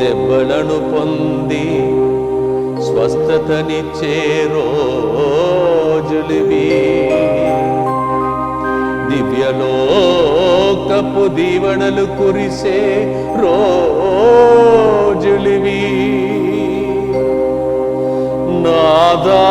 దెబ్బలను పొంది స్వస్థతనిచ్చే రోజులివి దివ్యలోకపు దీవెనలు కురిసే రోజులివి. నాదా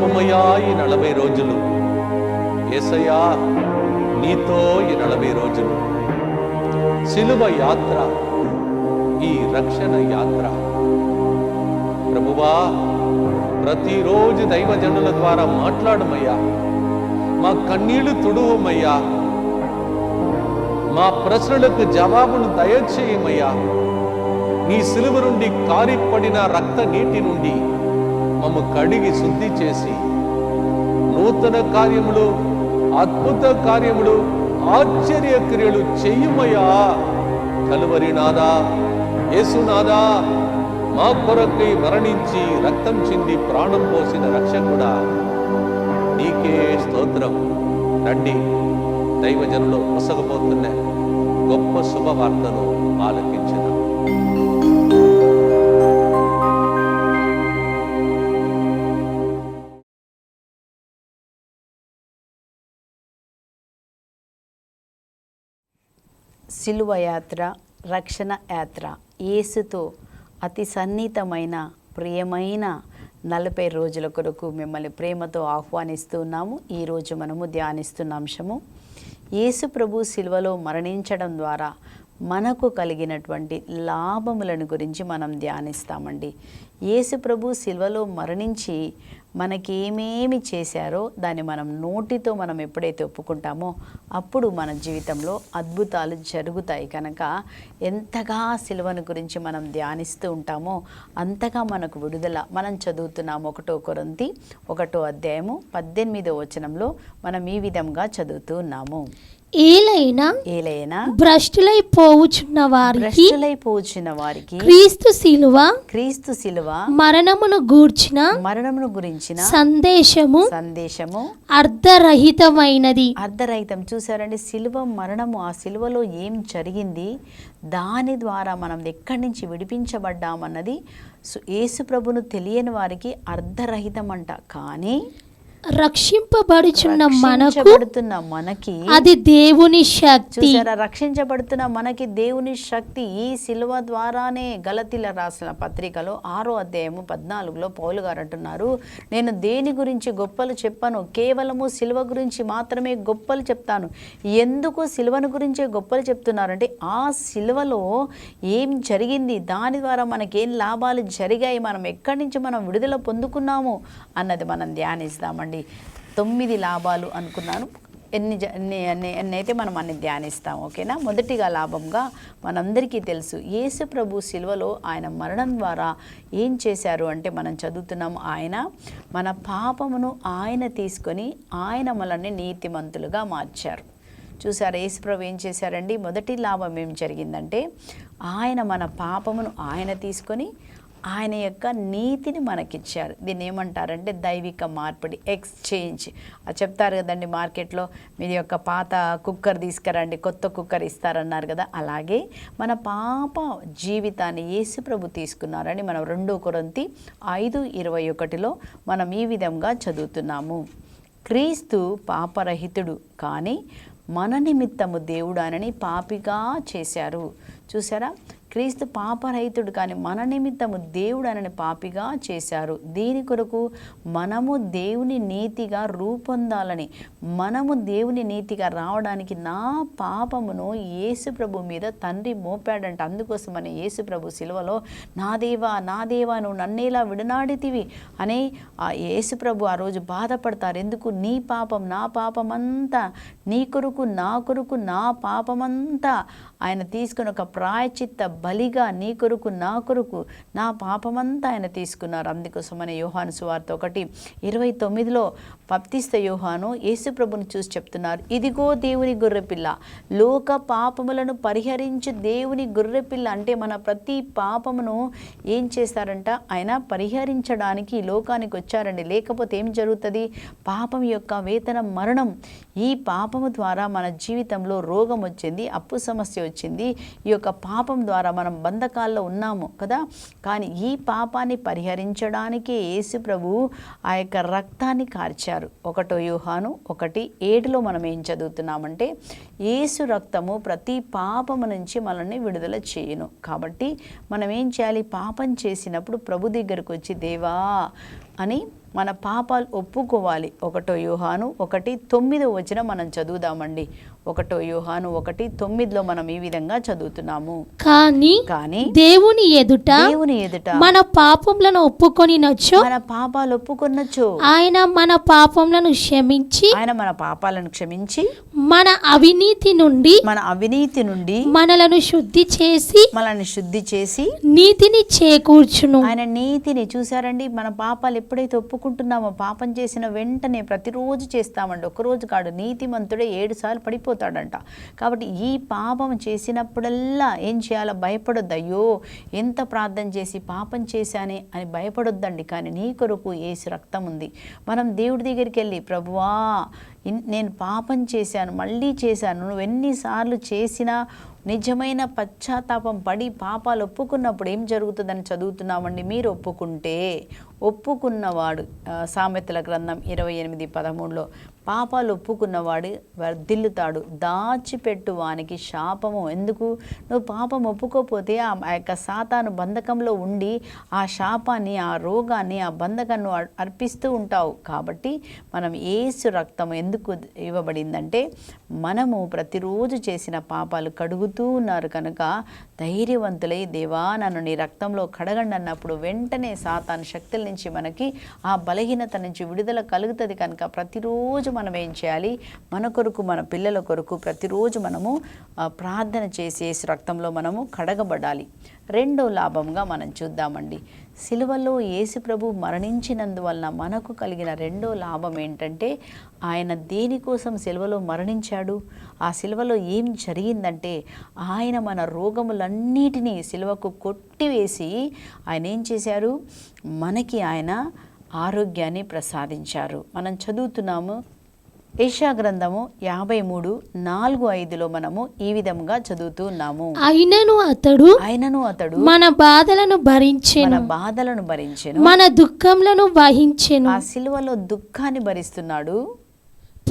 పాపమయా ఈ నలభై రోజులు. ఏసయా నీతో ఈ నలభై రోజులు. సిలువ యాత్ర ఈ రక్షణ యాత్ర. ప్రభువా ప్రతిరోజు దైవజనుల ద్వారా మాట్లాడమయ్యా. మా కన్నీళ్ళు తుడువమయ్యా. మా ప్రశ్నలకు జవాబును దయచేయమయ్యా. నీ సిలువ నుండి కారిపడిన రక్త నీటి నుండి మమ్మ కడిగి శుద్ధి చేసి నూతన కార్యములు అద్భుత కార్యములు ఆశ్చర్య క్రియలు చెయ్యమయ్యా కలువరి నాదా యేసునాదా మా కొరకై మరణించి రక్తం చింది ప్రాణం పోసిన రక్షకుడా. నీకే స్తోత్రం. రండి దైవజనులు ముసగబోతున్న గొప్ప శుభవార్తను ఆలకించిన శిలువ యాత్ర రక్షణ యాత్ర యేసుతో అతి సన్నిహితమైన ప్రియమైన నలభై రోజుల కొరకు మిమ్మల్ని ప్రేమతో ఆహ్వానిస్తున్నాము ఈరోజు మనము ధ్యానిస్తున్న అంశము యేసు ప్రభు శిలువలో మరణించడం ద్వారా మనకు కలిగినటువంటి లాభములను గురించి మనం ధ్యానిస్తామండి. యేసు ప్రభు సిల్వలో మరణించి మనకి ఏమేమి చేశారో దాన్ని మనం నోటితో మనం ఎప్పుడైతే ఒప్పుకుంటామో అప్పుడు మన జీవితంలో అద్భుతాలు జరుగుతాయి. కనుక ఎంతగా సిలువను గురించి మనం ధ్యానిస్తూ ఉంటామో అంతగా మనకు విడుదల మనం చదువుతున్నాము. ఒకటో కొరంతి ఒకటో అధ్యాయము పద్దెనిమిదో వచనంలో మనం ఈ విధంగా చదువుతూ ఉన్నాము. ఏలైనా ఏలైనా భ్రష్టులైపోవుచున్న వారికి భ్రష్టులైపోచిన వారికి క్రీస్తు శిలువ క్రీస్తు శిలువ మరణమును గూర్చిన మరణమును గురించిన సందేశము సందేశము అర్ధరహితమైనది అర్ధరహితం చూసారండి సిలువ మరణము ఆ సిలువలో ఏం జరిగింది? దాని ద్వారా మనం ఎక్కడి నుంచి విడిపించబడ్డామన్నది సు- యేసు ప్రభును తెలియని వారికి అర్ధరహితం అంట కానీ రక్షింపబడుచున్న మనకు మనకి అది దేవుని శక్తి. రక్షించబడుతున్న మనకి దేవుని శక్తి ఈ శిలువ ద్వారానే గలతీల రాసిన పత్రికలో ఆరో అధ్యాయము పద్నాలుగులో పౌలు గారు అంటున్నారు నేను దేని గురించి గొప్పలు చెప్పను? కేవలము శిలువ గురించి మాత్రమే గొప్పలు చెప్తాను. ఎందుకు శిలువను గురించే గొప్పలు చెప్తున్నారంటే ఆ శిలువలో ఏం జరిగింది? దాని ద్వారా మనకేం లాభాలు జరిగాయి? మనం ఎక్కడి నుంచి మనం విడుదల పొందుకున్నాము? అన్నది మనం ధ్యానిస్తామండి. తొమ్మిది లాభాలు అనుకున్నాను. ఎన్ని ఎన్ని ఎన్ని ఎన్నైతే మనం అన్ని ధ్యానిస్తాం ఓకేనా? మొదటిగా లాభంగా మనందరికీ తెలుసు యేసు ప్రభు శిల్వలో ఆయన మరణం ద్వారా ఏం చేశారు అంటే మనం చదువుతున్నాం ఆయన మన పాపమును ఆయన తీసుకొని ఆయన మనల్ని నీతిమంతులుగా మార్చారు. చూసారు యేసుప్రభు ఏం చేశారండి? మొదటి లాభం ఏం జరిగిందంటే ఆయన మన పాపమును ఆయన తీసుకొని ఆయన యొక్క నీతిని మనకిచ్చారు దీన్ని ఏమంటారంటే దైవిక మార్పిడి ఎక్స్చేంజ్ అది చెప్తారు కదండి మార్కెట్లో మీ యొక్క పాత కుక్కర్ తీసుకురండి కొత్త కుక్కర్ ఇస్తారన్నారు కదా. అలాగే మన పాప జీవితాన్ని యేసుప్రభు తీసుకున్నారని మనం రెండో కొరంతి ఐదు ఇరవై ఒకటిలో మనం ఈ విధంగా చదువుతున్నాము. క్రీస్తు పాపరహితుడు కానీ మన నిమిత్తము దేవుడు ఆయనని పాపిగా చేశారు. చూసారా క్రీస్తు పాపరహితుడు కానీ మన నిమిత్తము దేవుడు అనని పాపిగా చేశారు. దీని కొరకు మనము దేవుని నీతిగా రూపొందాలని మనము దేవుని నీతిగా రావడానికి నా పాపమును యేసుప్రభు మీద తండ్రి మోపాడంట. అందుకోసమని యేసు సిలువలో నా దేవా నా దేవా నువ్వు నన్నేలా విడనాడితివి అని ఆ ఆ రోజు బాధపడతారు. ఎందుకు? నీ పాపం నా పాపం అంతా నీ కొరకు నా కొరకు నా పాపమంతా ఆయన తీసుకుని ఒక ప్రాయచిత్త బలిగా నీ కొరకు నా కొరకు నా పాపమంతా ఆయన తీసుకున్నారు. అందుకోసమనే యోహాను సువార్త ఒకటి ఇరవై తొమ్మిదిలో పప్తిస్త యోహాను యేసుప్రభుని చూసి చెప్తున్నారు. ఇదిగో దేవుని గొర్రెపిల్ల లోక పాపములను పరిహరించు దేవుని గొర్రెపిల్ల అంటే మన ప్రతి పాపమును ఏం చేస్తారంట ఆయన పరిహరించడానికి లోకానికి వచ్చారండి. లేకపోతే ఏం జరుగుతుంది? పాపం యొక్క వేతనం మరణం. ఈ పాపం పాపము ద్వారా మన జీవితంలో రోగం వచ్చింది అప్పు సమస్య వచ్చింది ఈ యొక్క పాపం ద్వారా మనం బంధకాల్లో ఉన్నాము కదా. కానీ ఈ పాపాన్ని పరిహరించడానికి యేసు ప్రభు ఆ యొక్క రక్తాన్ని కార్చారు. ఒకటో యూహాను ఒకటి ఏడులో మనం ఏం చదువుతున్నామంటే యేసు రక్తము ప్రతి పాపము నుంచి మనల్ని విడుదల చేయను. కాబట్టి మనం ఏం చేయాలి? పాపం చేసినప్పుడు ప్రభు దగ్గరకు వచ్చి దేవా అని మన పాపాలు ఒప్పుకోవాలి. ఒకటో యూహాను ఒకటి తొమ్మిదో వచ్చిన మనం చదువుదామండి. ఒకటో యూహాను ఒకటి తొమ్మిదిలో మనం ఈ విధంగా చదువుతున్నాము. కానీ కానీ దేవుని ఎదుట దేవుని ఎదుట మన పాపములను ఒప్పుకొనినచో మన పాపాలు ఒప్పుకొనొచ్చు ఆయన మన పాపములను క్షమించి ఆయన మన పాపాలను క్షమించి మన అవినీతి నుండి మన అవినీతి నుండి మనలను శుద్ధి చేసి మనల్ని శుద్ధి చేసి నీతిని చేకూర్చును. ఆయన నీతిని చూసారండి మన పాపాలు ఎప్పుడైతే ఒప్పుకుంటున్నామో పాపం చేసిన వెంటనే ప్రతిరోజు చేస్తామండి. ఒకరోజు కాడు నీతిమంతుడే ఏడు సార్లు పడిపోతాడంట కాబట్టి ఈ పాపం చేసినప్పుడల్లా ఏం చేయాలో? భయపడొద్దు. అయ్యో ఎంత ప్రార్థన చేసి పాపం చేశానే అని భయపడొద్దండి. కానీ నీ కొరకు ఏసు రక్తం ఉంది. మనం దేవుడి దగ్గరికి వెళ్ళి ప్రభువా నేను పాపం చేశాను మళ్ళీ చేశాను. నువ్వు ఎన్నిసార్లు చేసినా నిజమైన పశ్చాత్తాపం పడి పాపాలు ఒప్పుకున్నప్పుడు ఏం జరుగుతుందని చదువుతున్నామండి? మీరు ఒప్పుకుంటే ఒప్పుకున్నవాడు సామెతల గ్రంథం ఇరవై ఎనిమిది పదమూడులో పాపాలు ఒప్పుకున్నవాడు వర్ధిల్లుతాడు దాచిపెట్టు వానికి శాపము. ఎందుకు? నువ్వు పాపం ఒప్పుకోపోతే ఆ ఆ యొక్క సాతాను బంధకంలో ఉండి ఆ శాపాన్ని ఆ రోగాన్ని ఆ బంధకాన్ని అర్పిస్తూ ఉంటావు. కాబట్టి మనం ఏసు రక్తం ఎందుకు ఇవ్వబడిందంటే మనము ప్రతిరోజు చేసిన పాపాలు కడుగుతూ ఉన్నారు కనుక ధైర్యవంతులై దేవా నన్ను నీ రక్తంలో కడగండి అన్నప్పుడు వెంటనే సాతాను శక్తుల నుంచి మనకి ఆ బలహీనత నుంచి విడుదల కలుగుతుంది కనుక ప్రతిరోజు మనం ఏం చేయాలి? మన కొరకు మన పిల్లల కొరకు ప్రతిరోజు మనము ప్రార్థన చేసి యేసు రక్తంలో మనము కడగబడాలి. రెండో లాభంగా మనం చూద్దామండి. సిలువలో యేసు ప్రభు మరణించినందువలన మనకు కలిగిన రెండో లాభం ఏంటంటే ఆయన దేనికోసం సిలువలో మరణించాడు? ఆ సిలువలో ఏం జరిగిందంటే ఆయన మన రోగములన్నిటినీ సిలువకు కొట్టివేసి ఆయన ఏం చేశారు? మనకి ఆయన ఆరోగ్యాన్ని ప్రసాదించారు. మనం చదువుతున్నాము ఏషా గ్రంథము యాభై మూడు నాలుగు ఐదులో మనము ఈ విధముగా చదువుతూ ఉన్నాము. అయినను అతడు ఆయనను అతడు మన బాధలను భరించెను. మన బాధలను భరించెను. మన దుఃఖములను వహించెను. ఆ సిలువలో దుఃఖాన్ని భరిస్తున్నాడు.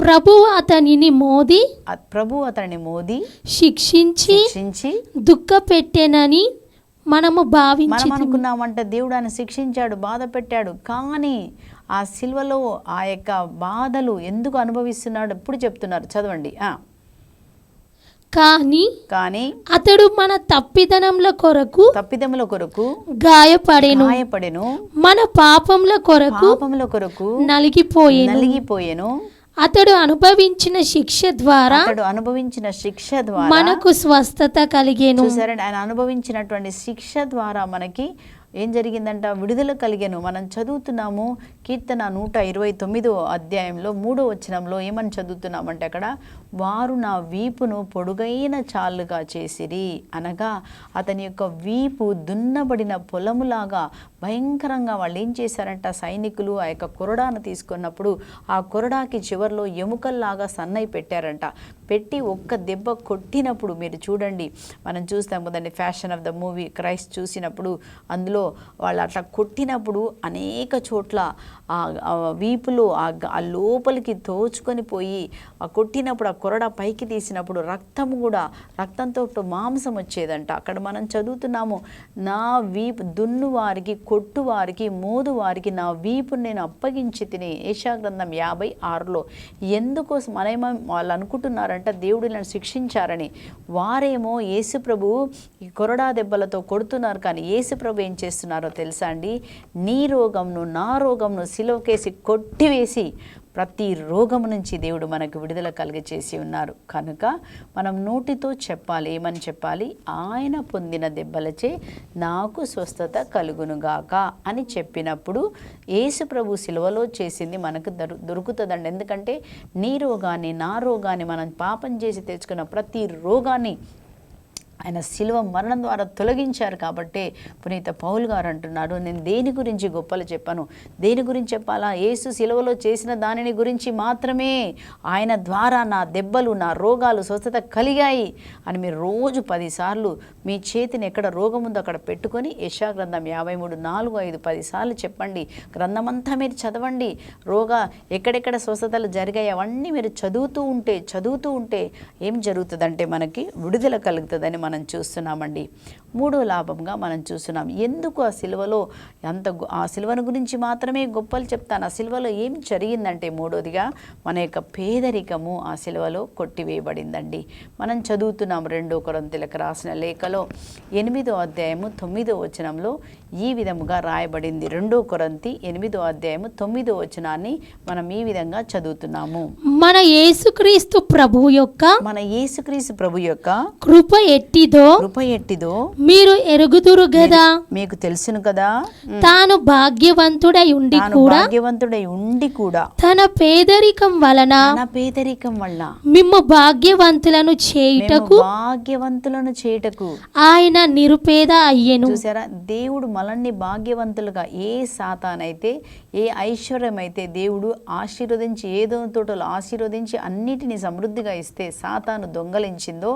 ప్రభువు అతనిని మోది ప్రభు అతన్ని మోది శిక్షించి శిక్షించి దుఃఖపెట్టెనని మనము భావించి అనుకున్నామంటే దేవుడు ఆయన శిక్షించాడు బాధ పెట్టాడు కానీ ఆ సిలువలో ఆ యొక్క బాధలు ఎందుకు అనుభవిస్తున్నాడు? ఎప్పుడు చెప్తున్నారు? చదవండి. ఆ, కానీ కానీ అతడు మన తప్పిదనముల కొరకు తప్పిదముల కొరకు గాయపడెను. గాయపడెను. మన పాపముల కొరకు పాపముల కొరకు నలిగిపోయెను. నలిగిపోయెను. అతడు అనుభవించిన శిక్ష ద్వారా అతడు అనుభవించిన శిక్ష ద్వారా మనకు స్వస్థత కలిగేను. చూసారండి ఆయన అనుభవించినటువంటి శిక్ష ద్వారా మనకి ఏం జరిగిందంట? విడుదల కలిగాను. మనం చదువుతున్నాము కీర్తన నూట ఇరవై తొమ్మిదో అధ్యాయంలో మూడో వచనంలో ఏమని చదువుతున్నామంటే అక్కడ వారు నా వీపును పొడుగైన చాలుగా చేసిరి. అనగా అతని యొక్క వీపు దున్నబడిన పొలములాగా భయంకరంగా వాళ్ళు ఏం చేశారంట? సైనికులు ఆ యొక్క కొరడాను తీసుకున్నప్పుడు ఆ కొరడాకి చివర్లో ఎముకల్లాగా సన్నై పెట్టారంట. పెట్టి ఒక్క దెబ్బ కొట్టినప్పుడు మీరు చూడండి. మనం చూస్తాం కదండి passion of the movie Christ చూసినప్పుడు అందులో వాళ్ళు అట్లా కొట్టినప్పుడు అనేక చోట్ల ఆ ఆ వీపులో ఆ లోపలికి తోచుకొని పోయి ఆ కొట్టినప్పుడు ఆ కొరడ పైకి తీసినప్పుడు రక్తం కూడా రక్తంతో మాంసం వచ్చేదంట. అక్కడ మనం చదువుతున్నాము నా వీపు దున్ను వారికి కొట్టు వారికి మోదు వారికి నా వీపుని నేను అప్పగించి తిని ఏషాగ్రంథం యాభై ఆరులో ఎందుకోసం మనేమో వాళ్ళు అనుకుంటున్నారంట దేవుడు నన్ను శిక్షించారని. వారేమో యేసుప్రభు ఈ కొరడా దెబ్బలతో కొడుతున్నారు కానీ యేసుప్రభు ఏం చేస్తున్నారో తెలుసా అండి? నీ రోగంను నా రోగంను శిలోకేసి కొట్టివేసి ప్రతి రోగం నుంచి దేవుడు మనకు విడుదల కలిగచేసి ఉన్నారు. కనుక మనం నోటితో చెప్పాలి ఏమని చెప్పాలి? ఆయన పొందిన దెబ్బలచే నాకు స్వస్థత కలుగునుగాక అని చెప్పినప్పుడు యేసు ప్రభు సిలువలో చేసింది మనకు దొరు దొరుకుతుందండి. ఎందుకంటే నీ రోగాన్ని నా రోగాన్ని మనం పాపం చేసి తెచ్చుకున్న ప్రతి రోగాన్ని ఆయన శిలువ మరణం ద్వారా తొలగించారు కాబట్టే పునీత పౌల్ గారు అంటున్నాడు నేను దేని గురించి గొప్పలు చెప్పాను? దేని గురించి చెప్పాలా? యేసు శిలువలో చేసిన దానిని గురించి మాత్రమే ఆయన ద్వారా నా దెబ్బలు నా రోగాలు స్వస్థత కలిగాయి అని మీరు రోజు పదిసార్లు మీ చేతిని ఎక్కడ రోగం ఉందో అక్కడ పెట్టుకొని యశా గ్రంథం యాభై మూడు నాలుగు ఐదు పదిసార్లు చెప్పండి. గ్రంథమంతా మీరు చదవండి. రోగ ఎక్కడెక్కడ స్వస్థతలు జరిగాయి అవన్నీ మీరు చదువుతూ ఉంటే చదువుతూ ఉంటే ఏం జరుగుతుందంటే మనకి విడుదల కలుగుతుందని మనం మనం చూస్తున్నామండి. మూడో లాభంగా మనం చూస్తున్నాం. ఎందుకు ఆ సిల్వలో అంత ఆ సిలువను గురించి మాత్రమే గొప్పలు చెప్తాను. ఆ సిల్వలో ఏం జరిగిందంటే మూడోదిగా మన యొక్క పేదరికము ఆ సిలువలో కొట్టివేయబడిందండి. మనం చదువుతున్నాం రెండో కొరంతెలకు రాసిన లేఖలో ఎనిమిదో అధ్యాయము తొమ్మిదో వచనంలో ఈ విధముగా రాయబడింది. రెండో కొరంతి ఎనిమిదో అధ్యాయము తొమ్మిదో వచనాన్ని మనం ఈ విధంగా చదువుతున్నాము. మన యేసుక్రీస్తు ప్రభు యొక్క మన యేసుక్రీస్తు ప్రభు యొక్క కృప ఎట్టిదో కృప ఎట్టిదో మీరు ఎరుగుదురు గదా? మీకు తెలుసును కదా? తాను భాగ్యవంతుడై ఉండి కూడా భాగ్యవంతుడై ఉండి కూడా తన పేదరికం వలన తన పేదరికం వల్ల మిమ్ము భాగ్యవంతులను చేయుటకు భాగ్యవంతులను చేయుటకు ఆయన నిరుపేద అయ్యెను. చూసారా? దేవుడు మనల్ని భాగ్యవంతులుగా ఏ సాతానైతే ఏ ఐశ్వర్యమైతే దేవుడు ఆశీర్వదించి ఏదో తోటలు ఆశీర్వదించి అన్నిటిని సమృద్ధిగా ఇస్తే సాతాను దొంగలించిందో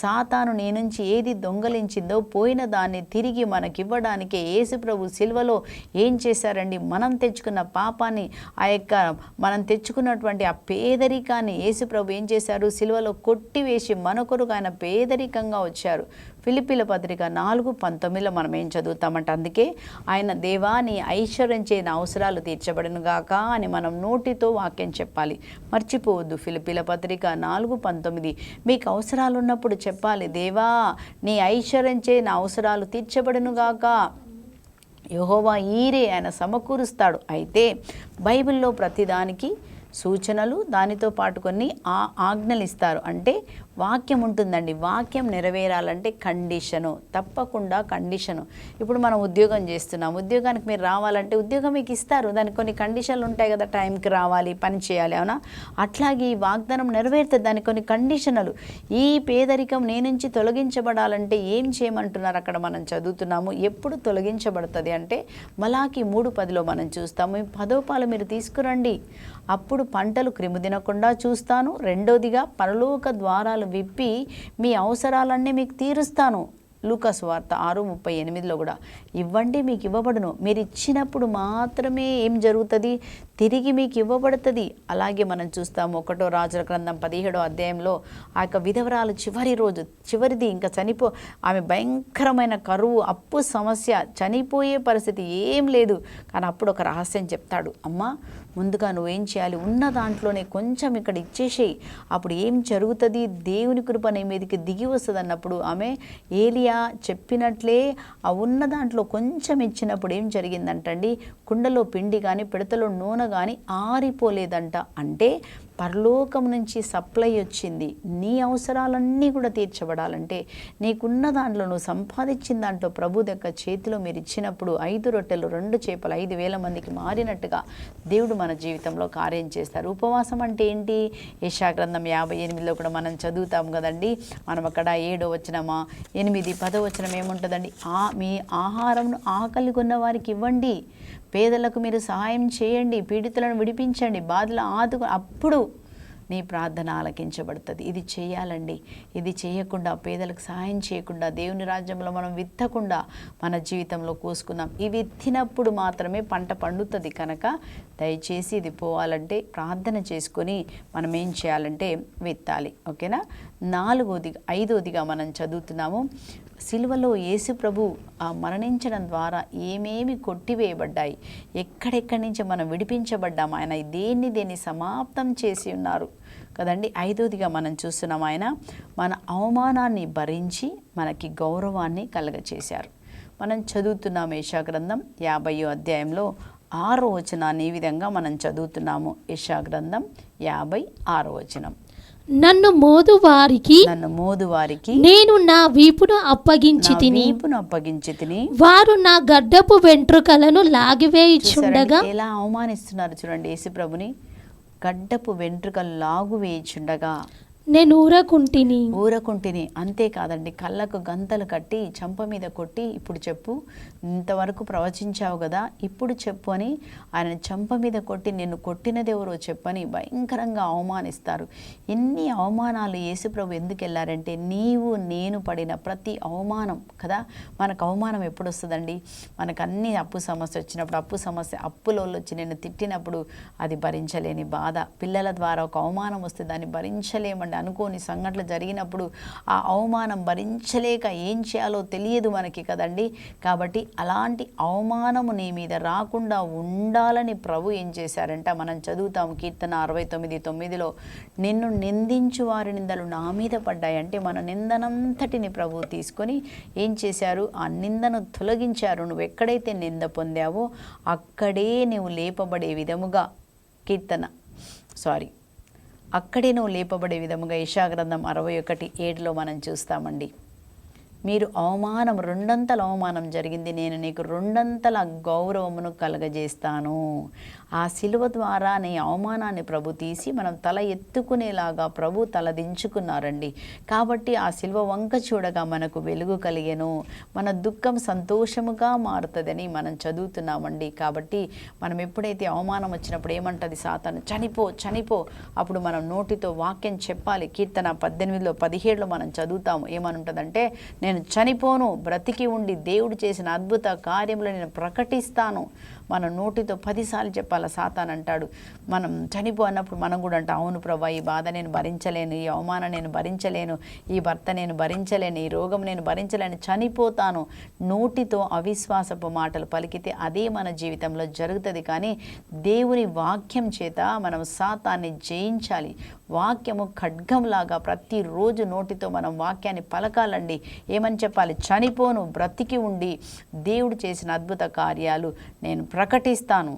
సాతాను నీ నుంచి ఏది దొంగలించిందో పోయిన దాన్ని తిరిగి మనకివ్వడానికే యేసుప్రభు సిల్వలో ఏం చేశారండి? మనం తెచ్చుకున్న పాపాన్ని ఆ యొక్క మనం తెచ్చుకున్నటువంటి ఆ పేదరికాన్ని యేసుప్రభు ఏం చేశారు? సిల్వలో కొట్టివేసి మన కొరకు ఆయన పేదరికంగా వచ్చారు. ఫిలిపిల పత్రిక నాలుగు పంతొమ్మిదిలో మనం ఏం చదువుతామంటే అందుకే ఆయన దేవా నీ ఐశ్వర్యం చేయని అవసరాలు తీర్చబడను గాక అని మనం నోటితో వాక్యం చెప్పాలి. మర్చిపోవద్దు ఫిలిపిల పత్రిక నాలుగు పంతొమ్మిది. మీకు అవసరాలు ఉన్నప్పుడు చెప్పాలి. దేవా నీ ఐశ్వర్యం చే నా అవసరాలు తీర్చబడను గాక. యహోవా ఈరే ఆయన సమకూరుస్తాడు. అయితే బైబిల్లో ప్రతిదానికి సూచనలు దానితో పాటు కొన్ని ఆ ఆజ్ఞలు ఇస్తారు. అంటే వాక్యం ఉంటుందండి. వాక్యం నెరవేరాలంటే కండిషను. తప్పకుండా కండిషను. ఇప్పుడు మనం ఉద్యోగం చేస్తున్నాం. ఉద్యోగానికి మీరు రావాలంటే ఉద్యోగం మీకు ఇస్తారు. దానికి కొన్ని కండిషన్లు ఉంటాయి కదా. టైంకి రావాలి పని చేయాలి అవునా? అట్లాగే ఈ వాగ్దానం నెరవేరుతుంది. దానికి కొన్ని కండిషనలు. ఈ పేదరికం నీ నుంచి తొలగించబడాలంటే ఏం చేయమంటున్నారు అక్కడ మనం చదువుతున్నాము? ఎప్పుడు తొలగించబడుతుంది అంటే మలాకి మూడు పదిలో మనం చూస్తాము. ఈ పదోపాలు మీరు తీసుకురండి. అప్పుడు పంటలు క్రిము తినకుండా చూస్తాను. రెండోదిగా పరలోక ద్వారాలు విప్పి మీ అవసరాలన్నీ మీకు తీరుస్తాను. లూకస్ వార్త ఆరు ముప్పై ఎనిమిదిలో కూడా ఇవ్వండి మీకు ఇవ్వబడును. మీరు ఇచ్చినప్పుడు మాత్రమే ఏం జరుగుతుంది? తిరిగి మీకు ఇవ్వబడుతుంది. అలాగే మనం చూస్తాము ఒకటో రాజుల గ్రంథం పదిహేడో అధ్యాయంలో ఆ యొక్క విధవరాలు చివరి రోజు చివరిది ఇంకా చనిపో ఆమె భయంకరమైన కరువు అప్పు సమస్య చనిపోయే పరిస్థితి ఏం లేదు. కానీ అప్పుడు ఒక రహస్యం చెప్తాడు. అమ్మ ముందుగా నువ్వేం చేయాలి? ఉన్న దాంట్లోనే కొంచెం ఇక్కడ ఇచ్చేసేయి. అప్పుడు ఏం జరుగుతుంది? దేవుని కృప నీ మీదకి దిగి వస్తుంది అన్నప్పుడు ఆమె ఏలియా చెప్పినట్లే ఆ ఉన్న దాంట్లో కొంచెం ఇచ్చినప్పుడు ఏం జరిగిందంటండి? కుండలో పిండి కానీ పిడతలో నూనె కానీ ఆరిపోలేదంట. అంటే పరలోకం నుంచి సప్లై వచ్చింది. నీ అవసరాలన్నీ కూడా తీర్చబడాలంటే నీకున్న దాంట్లో నువ్వు సంపాదించిన దాంట్లో ప్రభు దగ్గర చేతిలో మీరు ఇచ్చినప్పుడు ఐదు రొట్టెలు రెండు చేపలు ఐదు వేల మందికి మారినట్టుగా దేవుడు మన జీవితంలో కార్యం చేస్తారు. ఉపవాసం అంటే ఏంటి? యశాగ్రంథం యాభై ఎనిమిదిలో కూడా మనం చదువుతాం కదండి. మనం అక్కడ ఏడో వచనమా ఎనిమిది పదో వచనం ఏముంటుందండి? ఆ మీ ఆహారంను ఆకలి కొన్న వారికి ఇవ్వండి. పేదలకు మీరు సహాయం చేయండి పీడితులను విడిపించండి బాధలు ఆదుకు అప్పుడు నీ ప్రార్థన ఆలకించబడుతుంది. ఇది చేయాలండి. ఇది చేయకుండా పేదలకు సహాయం చేయకుండా దేవుని రాజ్యంలో మనం విత్తకుండా మన జీవితంలో కోసుకుందాం. ఇవి విత్తినప్పుడు మాత్రమే పంట పండుతుంది కనుక దయచేసి ఇది పోవాలంటే ప్రార్థన చేసుకొని మనం ఏం చేయాలంటే విత్తాలి. ఓకేనా? నాలుగోది ఐదోదిగా మనం చదువుతున్నాము. సిలువలో యేసు ప్రభు ఆ మరణించడం ద్వారా ఏమేమి కొట్టివేయబడ్డాయి? ఎక్కడెక్కడి నుంచి మనం విడిపించబడ్డాం? ఆయన దేన్ని దేన్ని సమాప్తం చేసి ఉన్నారు? కదండి ఐదోదిగా మనం చూస్తున్నాం ఆయన మన అవమానాన్ని భరించి మనకి గౌరవాన్ని కలగచేశారు. మనం చదువుతున్నాం యశా గ్రంథం యాభయో అధ్యాయంలో ఆరో వచనాన్ని ఈ విధంగా మనం చదువుతున్నాము. యశా గ్రంథం యాభై ఆరో వచనం. నన్ను మోదు వారికి నన్ను మోదు వారికి నేను నా వీపును అప్పగించి తిని వీపును అప్పగించి తిని వారు నా గడ్డపు వెంట్రుకలను లాగివేయుచుండగా? ఎలా అవమానిస్తున్నారు చూడండి యేసుప్రభుని గడ్డపు వెంట్రుకలు లాగు వేయిచుండగా నేను ఊరకుంటిని ఊరకుంటిని అంతేకాదండి కళ్ళకు గంతలు కట్టి చంప మీద కొట్టి ఇప్పుడు చెప్పు ఇంతవరకు ప్రవచించావు కదా ఇప్పుడు చెప్పు అని ఆయన చంప మీద కొట్టి నిన్ను కొట్టినదెవరో చెప్పని భయంకరంగా అవమానిస్తారు. ఎన్ని అవమానాలు యేసుప్రభు ఎందుకు వెళ్ళారంటే నీవు నేను పడిన ప్రతి అవమానం కదా మనకు అవమానం ఎప్పుడు వస్తుందండి? మనకు అన్ని అప్పు సమస్య వచ్చినప్పుడు అప్పు సమస్య అప్పులో వచ్చి నిన్ను తిట్టినప్పుడు అది భరించలేని బాధ. పిల్లల ద్వారా ఒక అవమానం వస్తే దాన్ని భరించలేమండి. అనుకోని సంఘటనలు జరిగినప్పుడు ఆ అవమానం భరించలేక ఏం చేయాలో తెలియదు మనకి కదండి. కాబట్టి అలాంటి అవమానము నీ మీద రాకుండా ఉండాలని ప్రభు ఏం చేశారంట? మనం చదువుతాము కీర్తన అరవై తొమ్మిది తొమ్మిదిలో నిన్ను నిందించు వారి నిందలు నా మీద పడ్డాయి. అంటే మన నిందనంతటిని ప్రభు తీసుకొని ఏం చేశారు? ఆ నిందను తొలగించారు. నువ్వు ఎక్కడైతే నింద పొందావో అక్కడే నువ్వు లేపబడే విధముగా కీర్తన. సారీ. అక్కడే నువ్వు లేపబడే విధముగా యశాగ్రంథం అరవై ఒకటి ఏడులో మనం చూస్తామండి. మీరు అవమానం రెండంతల అవమానం జరిగింది. నేను నీకు రెండంతల గౌరవమును కలగజేస్తాను. ఆ శిలువ ద్వారా నీ అవమానాన్ని ప్రభు తీసి మనం తల ఎత్తుకునేలాగా ప్రభు తల దించుకున్నారండి. కాబట్టి ఆ శిలువ వంక చూడగా మనకు వెలుగు కలిగెను. మన దుఃఖం సంతోషముగా మారుతుందని మనం చదువుతున్నామండి. కాబట్టి మనం ఎప్పుడైతే అవమానం వచ్చినప్పుడు ఏమంటది సాతాను? చనిపో చనిపో. అప్పుడు మనం నోటితో వాక్యం చెప్పాలి. కీర్తన పద్దెనిమిదిలో పదిహేడులో మనం చదువుతాము. ఏమనుంటుందంటే నేను చనిపోను బ్రతికి ఉండి దేవుడు చేసిన అద్భుత కార్యములు నేను ప్రకటిస్తాను. మనం నోటితో పదిసార్లు చెప్పాల సాతాన్ అంటాడు. మనం చనిపో అన్నప్పుడు మనం కూడా అంటాం అవును ప్రభా ఈ బాధ నేను భరించలేను ఈ అవమానం నేను భరించలేను ఈ భర్త నేను భరించలేను ఈ రోగం నేను భరించలేను చనిపోతాను. నోటితో అవిశ్వాసపు మాటలు పలికితే అదే మన జీవితంలో జరుగుతుంది. కానీ దేవుని వాక్యం చేత మనం సాతాన్ని జయించాలి. వాక్యము ఖడ్గంలాగా ప్రతిరోజు నోటితో మనం వాక్యాన్ని పలకాలండి. ఏమని చెప్పాలి? చనిపోను బ్రతికి ఉండి దేవుడు చేసిన అద్భుత కార్యాలు నేను ప్రకటిస్తాను.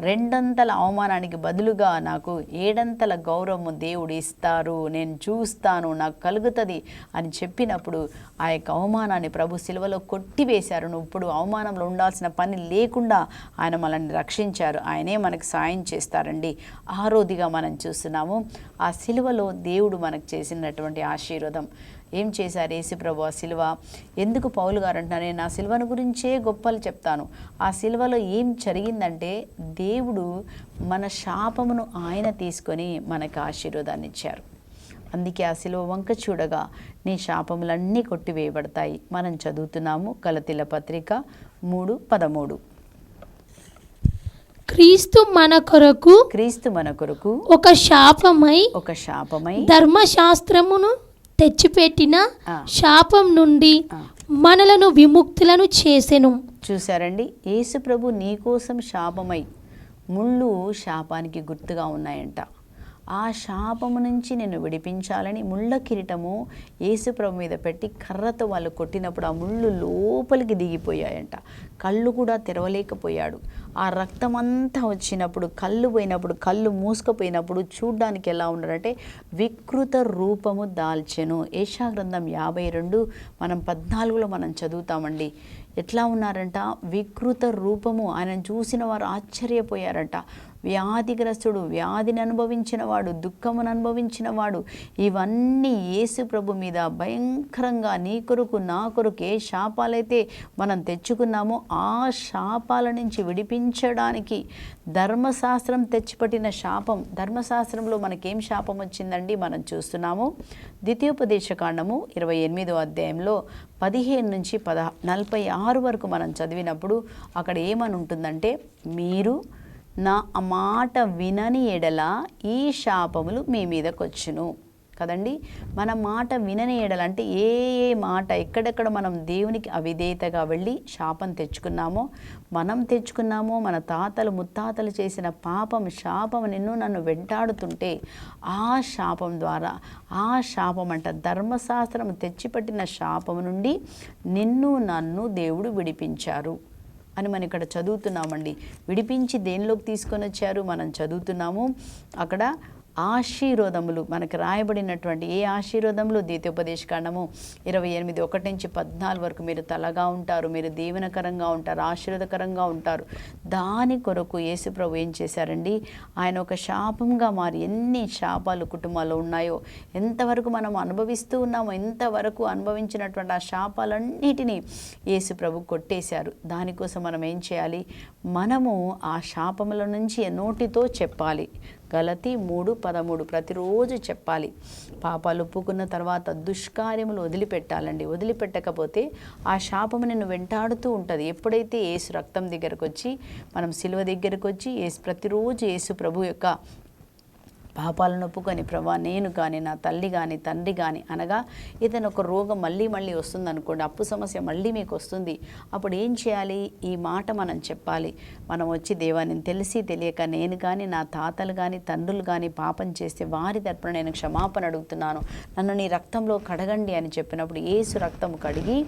రెండంతల అవమానానికి బదులుగా నాకు ఏడంతల గౌరవము దేవుడు ఇస్తారు. నేను చూస్తాను నాకు కలుగుతుంది అని చెప్పినప్పుడు ఆ యొక్క అవమానాన్ని ప్రభు సిలువలో కొట్టివేశారు. నువ్వు ఇప్పుడు అవమానంలో ఉండాల్సిన పని లేకుండా ఆయన మనల్ని రక్షించారు. ఆయనే మనకు సాయం చేస్తారండి. ఆరోదిగా మనం చూస్తున్నాము. ఆ శిలువలో దేవుడు మనకు చేసినటువంటి ఆశీర్వాదం. ఏం చేశారు ప్రభు ఆ సిలువ? ఎందుకు పౌలు గారు అంటున్నారు నేను ఆ సిలువను గురించే గొప్పలు చెప్తాను. ఆ సిలువలో ఏం జరిగిందంటే దేవుడు మన శాపమును ఆయన తీసుకొని మనకు ఆశీర్వాదాన్ని ఇచ్చారు. అందుకే ఆ సిలువ వంక చూడగా నీ శాపములన్నీ కొట్టివేయబడతాయి. మనం చదువుతున్నాము కలతిల పత్రిక మూడు పదమూడు. క్రీస్తు మన కొరకు క్రీస్తు మన కొరకు ఒక శాపమై ఒక శాపమై ధర్మశాస్త్రమును తెచ్చిపెట్టిన. శాపం నుండి. మనలను విముక్తులను చేసెను. చూసారండి యేసు ప్రభు నీకోసం శాపమై ముళ్ళు శాపానికి గుర్తుగా ఉన్నాయంట. ఆ శాపము నుంచి నేను విడిపించాలని ముళ్ళ కిరీటము యేసు ప్రభు మీద పెట్టి కర్రతో వాళ్ళు కొట్టినప్పుడు ఆ ముళ్ళు లోపలికి దిగిపోయాయంట. కళ్ళు కూడా తెరవలేకపోయాడు. ఆ రక్తం అంతా వచ్చినప్పుడు కళ్ళు పోయినప్పుడు కళ్ళు మూసుకుపోయినప్పుడు చూడ్డానికి ఎలా ఉన్నాడంటే వికృత రూపము దాల్చెను. ఏషా గ్రంథం యాభై రెండు మనం పద్నాలుగులో మనం చదువుతామండి. ఎట్లా ఉన్నారంట? వికృత రూపము. ఆయనను చూసిన వారు ఆశ్చర్యపోయారంట. వ్యాధిగ్రస్తుడు వ్యాధిని అనుభవించిన వాడు దుఃఖమును అనుభవించిన వాడు ఇవన్నీ యేసు ప్రభు మీద భయంకరంగా నీ కొరకు నా కొరకు ఏ శాపాలైతే మనం తెచ్చుకున్నామో ఆ శాపాల నుంచి విడిపించడానికి ధర్మశాస్త్రం తెచ్చిపట్టిన శాపం. ధర్మశాస్త్రంలో మనకేం శాపం వచ్చిందండి? మనం చూస్తున్నాము. ద్వితీయోపదేశకాండము ఇరవై ఎనిమిదో అధ్యాయంలో పదిహేను నుంచి పద నలభై ఆరు వరకు మనం చదివినప్పుడు అక్కడ ఏమని ఉంటుందంటే మీరు నా ఆ మాట వినని ఎడల ఈ శాపములు మీ మీదకొచ్చును. కదండి? మన మాట వినని ఎడల అంటే ఏ ఏ మాట ఎక్కడెక్కడ మనం దేవునికి అవిధేయతగా వెళ్ళి శాపం తెచ్చుకున్నామో మనం తెచ్చుకున్నామో మన తాతలు ముత్తాతలు చేసిన పాపం శాపం నిన్ను నన్ను వెంటాడుతుంటే ఆ శాపం ద్వారా ఆ శాపం అంట ధర్మశాస్త్రం తెచ్చిపట్టిన శాపం నుండి నిన్ను నన్ను దేవుడు విడిపించారు. అని మనం ఇక్కడ చదువుతున్నామండి. విడిపించి దేనిలోకి తీసుకొని వచ్చారు? మనం చదువుతున్నాము. అక్కడ ఆశీర్వదములు మనకు రాయబడినటువంటి ఏ ఆశీర్వదములు? ద్వితీయోపదేశ కాండము ఇరవై ఎనిమిది ఒకటి నుంచి పద్నాలుగు వరకు మీరు తలగా ఉంటారు మీరు దీవెనకరంగా ఉంటారు ఆశీర్వదకరంగా ఉంటారు. దాని కొరకు యేసుప్రభు ఏం చేశారండి? ఆయన ఒక శాపంగా మారి ఎన్ని శాపాలు కుటుంబాల్లో ఉన్నాయో ఎంతవరకు మనం అనుభవిస్తూ ఉన్నామో ఎంతవరకు అనుభవించినటువంటి ఆ శాపాలన్నిటినీ యేసుప్రభు కొట్టేశారు. దానికోసం మనం ఏం చేయాలి? మనము ఆ శాపముల నుంచి నోటితో చెప్పాలి. గలతి మూడు పదమూడు ప్రతిరోజు చెప్పాలి. పాపాలు ఒప్పుకున్న తర్వాత దుష్కార్యములు వదిలిపెట్టాలండి. వదిలిపెట్టకపోతే ఆ శాపము నిన్ను వెంటాడుతూ ఉంటుంది. ఎప్పుడైతే ఏసు రక్తం దగ్గరకు వచ్చి మనం శిలువ దగ్గరకు వచ్చి ఏసు ప్రతిరోజు ఏసు ప్రభు యొక్క పాపాలను ఒప్పుకొని ప్రభా నేను కానీ నా తల్లి కానీ తండ్రి కానీ అనగా ఏదైనా ఒక రోగం మళ్ళీ మళ్ళీ వస్తుంది అనుకోండి అప్పు సమస్య మళ్ళీ మీకు వస్తుంది. అప్పుడు ఏం చేయాలి? ఈ మాట మనం చెప్పాలి. మనం వచ్చి దేవాన్ని తెలిసి తెలియక నేను కానీ నా తాతలు కానీ తండ్రులు కానీ పాపం చేస్తే వారి తరపున నేను క్షమాపణ అడుగుతున్నాను. నన్ను నీ రక్తంలో కడగండి అని చెప్పినప్పుడు ఏసు రక్తం కడిగి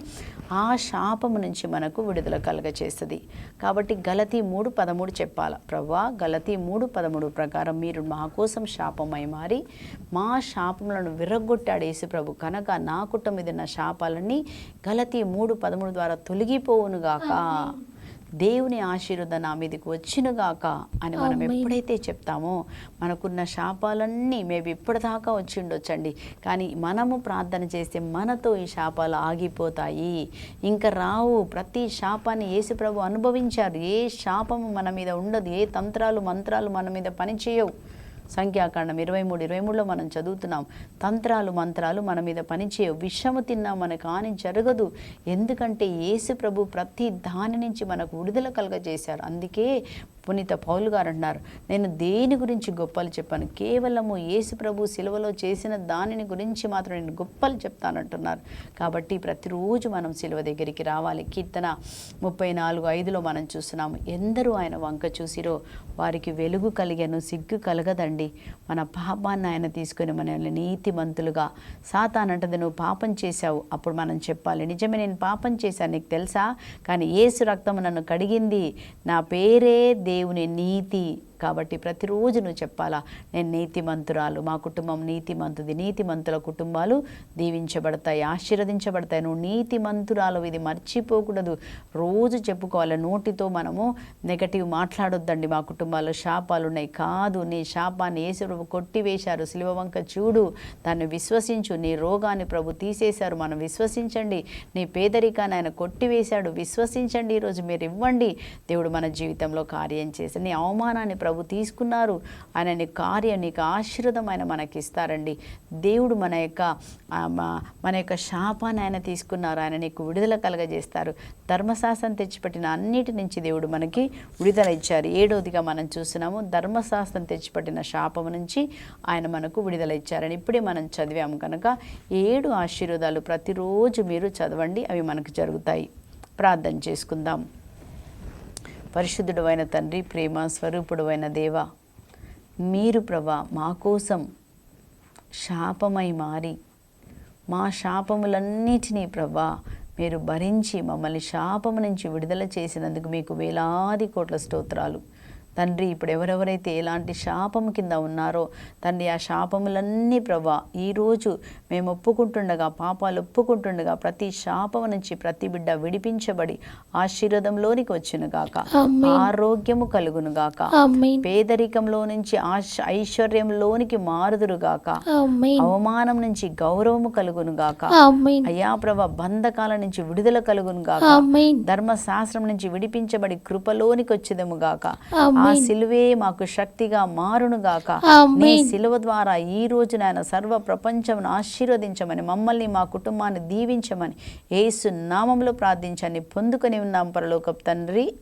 ఆ శాపము నుంచి మనకు విడుదల కలగచేస్తుంది. కాబట్టి గలతీ మూడు పదమూడు చెప్పాల. ప్రవ్వా గలతీ మూడు పదమూడు ప్రకారం మీరు మా కోసం శాపమై మారి మా శాపములను విరగొట్టాడు యేసు ప్రభు కనుక నా కుటుంబం మీద ఉన్న శాపాలన్నీ గలతీ మూడు పదమూడు ద్వారా తొలగిపోవునుగాక దేవుని ఆశీర్వాదం నా మీదకి వచ్చినగాక అని మనం. ఎప్పుడైతే చెప్తామో మనకున్న శాపాలన్నీ మేబీ ఇప్పటిదాకా వచ్చి ఉండొచ్చండి. కానీ మనము ప్రార్థన చేస్తే మనతో ఈ శాపాలు ఆగిపోతాయి. ఇంకా రావు ప్రతి శాపాన్ని యేసు ప్రభు అనుభవించారు. ఏ శాపము మన మీద ఉండదు. ఏ తంత్రాలు మంత్రాలు మన మీద పనిచేయవు. సంఖ్యాకాండం ఇరవై మూడు ఇరవై మూడులో మనం చదువుతున్నాం. తంత్రాలు మంత్రాలు మన మీద పనిచేయవు. విషము తిన్నా మనకు హాని జరగదు. ఎందుకంటే యేసు ప్రభు ప్రతి దాని నుంచి మనకు విడుదల కలగజేశారు. అందుకే పునీత పౌలు గారు అంటున్నారు. నేను దేని గురించి గొప్పలు చెప్పాను? కేవలము యేసు ప్రభు సిలువలో చేసిన దానిని గురించి మాత్రం నేను గొప్పలు చెప్తానంటున్నారు కాబట్టి ప్రతిరోజు మనం సిలువ దగ్గరికి రావాలి. కీర్తన ముప్పై నాలుగు ఐదులో మనం చూస్తున్నాము. ఎందరూ ఆయన వంక చూసిరో వారికి వెలుగు కలిగను సిగ్గు కలగదండి. మన పాపాన్ని ఆయన తీసుకొని మనల్ని నీతిమంతులుగా సాతానంటది నువ్వు పాపం చేశావు అప్పుడు మనం చెప్పాలి. నిజమే నేను పాపం చేశాను నీకు తెలుసా? కానీ ఏసు రక్తం నన్ను కడిగింది. నా పేరే దేవుని నీతి కాబట్టి ప్రతిరోజు నువ్వు చెప్పాలా నేను నీతిమంతురాలు మా కుటుంబం నీతిమంతుది నీతిమంతుల కుటుంబాలు దీవించబడతాయి ఆశీర్వదించబడతాయి నువ్వు నీతిమంతురాలు ఇది మర్చిపోకూడదు. రోజు చెప్పుకోవాలి నోటితో మనము నెగటివ్ మాట్లాడొద్దండి మా కుటుంబాల్లో శాపాలు ఉన్నాయి కాదు నీ శాపాన్ని ఏసుప్రభు కొట్టివేశారు శిలువ వంక చూడు దాన్ని విశ్వసించు నీ రోగాన్ని ప్రభు తీసేశారు మనం విశ్వసించండి నీ పేదరికాన్ని ఆయన కొట్టివేశాడు విశ్వసించండి ఈరోజు మీరు ఇవ్వండి దేవుడు మన జీవితంలో కార్యం చేసి నీ అవమానాన్ని ప్రభు తీసుకున్నారు. ఆయన నీ కార్యం నీకు ఆశీర్వదం ఆయన మనకి ఇస్తారండి దేవుడు మన యొక్క మన యొక్క శాపాన్ని ఆయన తీసుకున్నారు. ఆయన నీకు విడుదల కలగజేస్తారు. ధర్మశాస్త్రం తెచ్చిపెట్టిన అన్నిటి నుంచి దేవుడు మనకి విడుదల ఇచ్చారు. ఏడవదిగా మనం చూస్తున్నాము ధర్మశాస్త్రం తెచ్చిపెట్టిన శాపం నుంచి ఆయన మనకు విడుదల ఇచ్చారని ఇప్పుడే మనం చదివాము కనుక ఏడు ఆశీర్వాదాలు ప్రతిరోజు మీరు చదవండి. అవి మనకు జరుగుతాయి. ప్రార్థన చేసుకుందాం. పరిశుద్ధుడు అయిన తండ్రి ప్రేమ స్వరూపుడు అయిన దేవ మీరు ప్రభా మా కోసం శాపమై మారి మా శాపములన్నిటినీ ప్రభా మీరు భరించి మమ్మల్ని శాపము నుంచి విడుదల చేసినందుకు మీకు వేలాది కోట్ల స్తోత్రాలు. తండ్రి ఇప్పుడు ఎవరెవరైతే ఎలాంటి శాపము కింద ఉన్నారో తండ్రి ఆ శాపములన్నీ ప్రభా ఈరోజు మేము ఒప్పుకుంటుండగా పాపాలు ఒప్పుకుంటుండగా ప్రతి శాపము నుంచి ప్రతి బిడ్డ విడిపించబడి ఆశీర్వాదంలోనికి వచ్చును గాక. ఆరోగ్యము కలుగును గాక పేదరికంలో నుంచి ఐశ్వర్యంలోనికి మారుదురుగాక. ఆమేన్. అవమానం నుంచి గౌరవము కలుగును గాక అయ్యా ప్రభ బంధకాల నుంచి విడుదల కలుగును గాక ధర్మశాస్త్రం నుంచి విడిపించబడి కృపలోనికి వచ్చేదము గాక ఆ సిలువే మాకు శక్తిగా మారును గాక. నీ ఆమేన్ సిలువ ద్వారా ఈ రోజు నాయన సర్వ ప్రపంచమును ఆశీర్వదించమని మమ్మల్ని మా కుటుంబాన్ని దీవించమని యేసు నామంలో ప్రార్థించని పొందుకొని ఉన్నాం పరలోకపు తండ్రి.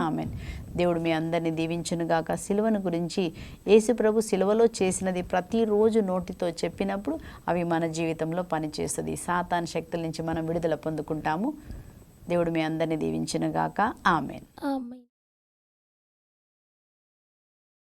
ఆమేన్. దేవుడు మీ అందరినీ దీవించును గాక. సిలువను గురించి యేసు ప్రభు సిలువలో చేసినది ప్రతిరోజు నోటితో చెప్పినప్పుడు అవి మన జీవితంలో పనిచేస్తుంది. సాతాన్ శక్తుల నుంచి మనం విడుదల పొందుకుంటాము. దేవుడు మీ అందరినీ దీవించును గాక. ఆమెన్. ఆమేన్